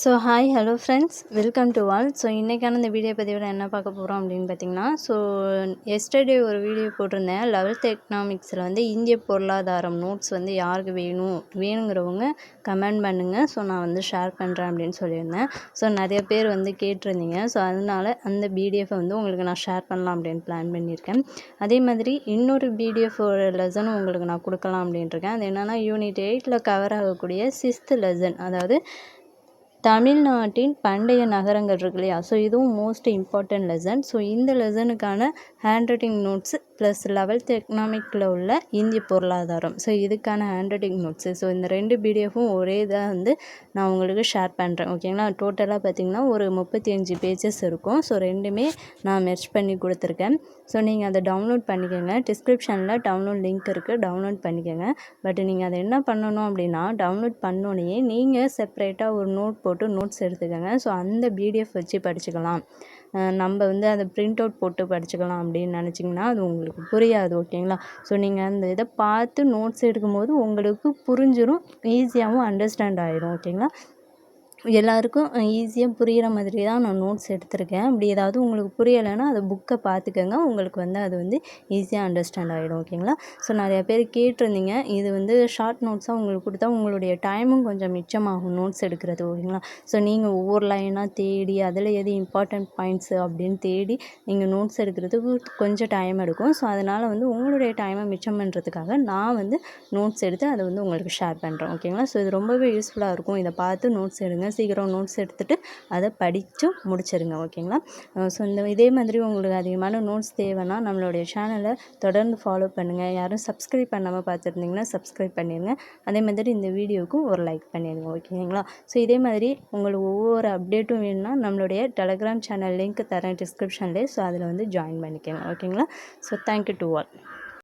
So hi hello friends welcome to all so இன்றைக்கான இந்த video பதிவில் என்ன பார்க்க போகிறோம் அப்படின்னு பார்த்தீங்கன்னா ஸோ எஸ்டர்டே ஒரு வீடியோ போட்டிருந்தேன். லெவல்த் எக்கனாமிக்ஸில் வந்து இந்திய பொருளாதாரம் நோட்ஸ் வந்து யாருக்கு வேணும் வேணுங்கிறவங்க கமெண்ட் பண்ணுங்கள் ஸோ நான் வந்து ஷேர் பண்ணுறேன் அப்படின்னு சொல்லியிருந்தேன். ஸோ நிறைய பேர் வந்து கேட்டிருந்தீங்க. ஸோ அதனால் அந்த பிடிஎஃபை வந்து உங்களுக்கு நான் ஷேர் பண்ணலாம் அப்படின்னு பிளான் பண்ணியிருக்கேன். அதே மாதிரி இன்னொரு பிடிஎஃப் ஒரு லெசனும் உங்களுக்கு நான் கொடுக்கலாம் அப்படின்ட்டுருக்கேன் அது என்னென்னா யூனிட் எயிட்டில் கவர் ஆகக்கூடிய சிக்ஸ்த்து லெசன் அதாவது தமிழ்நாட்டின் பண்டைய நகரங்கள் இருக்கு இல்லையா? ஸோ இதுவும் மோஸ்ட் இம்பார்ட்டன்ட் லெசன் ஸோ இந்த லெசனுக்கான hand writing notes plus eleventh எக்கனாமிக்கில் உள்ள இந்திய பொருளாதாரம். ஸோ இதுக்கான ஹேண்ட் ரைட்டிங் நோட்ஸு ஸோ இந்த ரெண்டு பிடிஎஃப்பும் ஒரே இதாக வந்து நான் உங்களுக்கு ஷேர் பண்ணுறேன் ஓகேங்களா டோட்டலாக பார்த்திங்கன்னா ஒரு முப்பத்தி அஞ்சு பேஜஸ் இருக்கும். ஸோ ரெண்டுமே நான் மெர்ச் பண்ணி கொடுத்துருக்கேன். ஸோ நீங்கள் அதை டவுன்லோட் பண்ணிக்கோங்க. டிஸ்கிரிப்ஷனில் டவுன்லோட் லிங்க் இருக்குது டவுன்லோட் பண்ணிக்கோங்க. பட் நீங்கள் அதை என்ன பண்ணணும் அப்படின்னா டவுன்லோட் பண்ணோன்னே நீங்கள் செப்ரேட்டாக ஒரு நோட் போட்டு நோட்ஸ் எடுத்துக்கோங்க. ஸோ அந்த பிடிஎஃப் வச்சு படிச்சுக்கலாம். நம்ம வந்து அதை பிரிண்ட் அவுட் போட்டு படிச்சுக்கலாம் அப்படின்னு நினச்சிங்கன்னா அது உங்களுக்கு புரியாது ஓகேங்களா? ஸோ நீங்கள் அந்த இதை பார்த்து நோட்ஸ் எடுக்கும்போது உங்களுக்கு புரிஞ்சிடும் ஈஸியாகவும் அண்டர்ஸ்டாண்ட் ஆகிடும் ஓகேங்களா? எல்லாருக்கும் ஈஸியாக புரிகிற மாதிரி தான் நான் நோட்ஸ் எடுத்திருக்கேன். அப்படி ஏதாவது உங்களுக்கு புரியலைன்னா அது புக்கை பார்த்துக்கங்க. உங்களுக்கு வந்து அது வந்து ஈஸியாக அண்டர்ஸ்டாண்ட் ஆகிடும் ஓகேங்களா ஸோ நிறையா பேர் கேட்டிருந்தீங்க. இது வந்து ஷார்ட் நோட்ஸாக உங்களுக்கு கொடுத்தா உங்களுடைய டைமும் கொஞ்சம் மிச்சமாகும் நோட்ஸ் எடுக்கிறது ஓகேங்களா ஸோ நீங்கள் ஒவ்வொரு லைனாக தேடி அதில் எது இம்பார்ட்டண்ட் பாயிண்ட்ஸு அப்படின்னு தேடி நீங்கள் நோட்ஸ் எடுக்கிறதுக்கு கொஞ்சம் டைம் எடுக்கும். ஸோ அதனால் வந்து உங்களுடைய டைமை மிச்சம் பண்ணுறதுக்காக நான் வந்து நோட்ஸ் எடுத்து அதை வந்து உங்களுக்கு ஷேர் பண்ணுறேன் ஓகேங்களா ஸோ இது ரொம்பவே யூஸ்ஃபுல்லாக இருக்கும். இதை பார்த்து நோட்ஸ் எடுங்க. சீக்கிரம் நோட்ஸ் எடுத்துகிட்டு அதை படித்து முடிச்சிருங்க ஓகேங்களா ஸோ இந்த இதே மாதிரி உங்களுக்கு அதிகமான நோட்ஸ் தேவைன்னா நம்மளுடைய சேனலை தொடர்ந்து ஃபாலோ பண்ணுங்கள் யாரும் சப்ஸ்கிரைப் பண்ணாமல் பார்த்துருந்தீங்கன்னா சப்ஸ்கிரைப் பண்ணிடுங்க அதே மாதிரி இந்த வீடியோவுக்கும் ஒரு லைக் பண்ணிடுங்க ஓகேங்களா ஸோ இதே மாதிரி உங்களுக்கு ஒவ்வொரு அப்டேட்டும் வேணும்னா நம்மளுடைய டெலகிராம் சேனல் லிங்க் தரேன் டிஸ்கிரிப்ஷன்லேயே ஸோ அதில் வந்து ஜாயின் பண்ணிக்கோங்க ஓகேங்களா ஸோ தேங்க்யூ டு ஆல்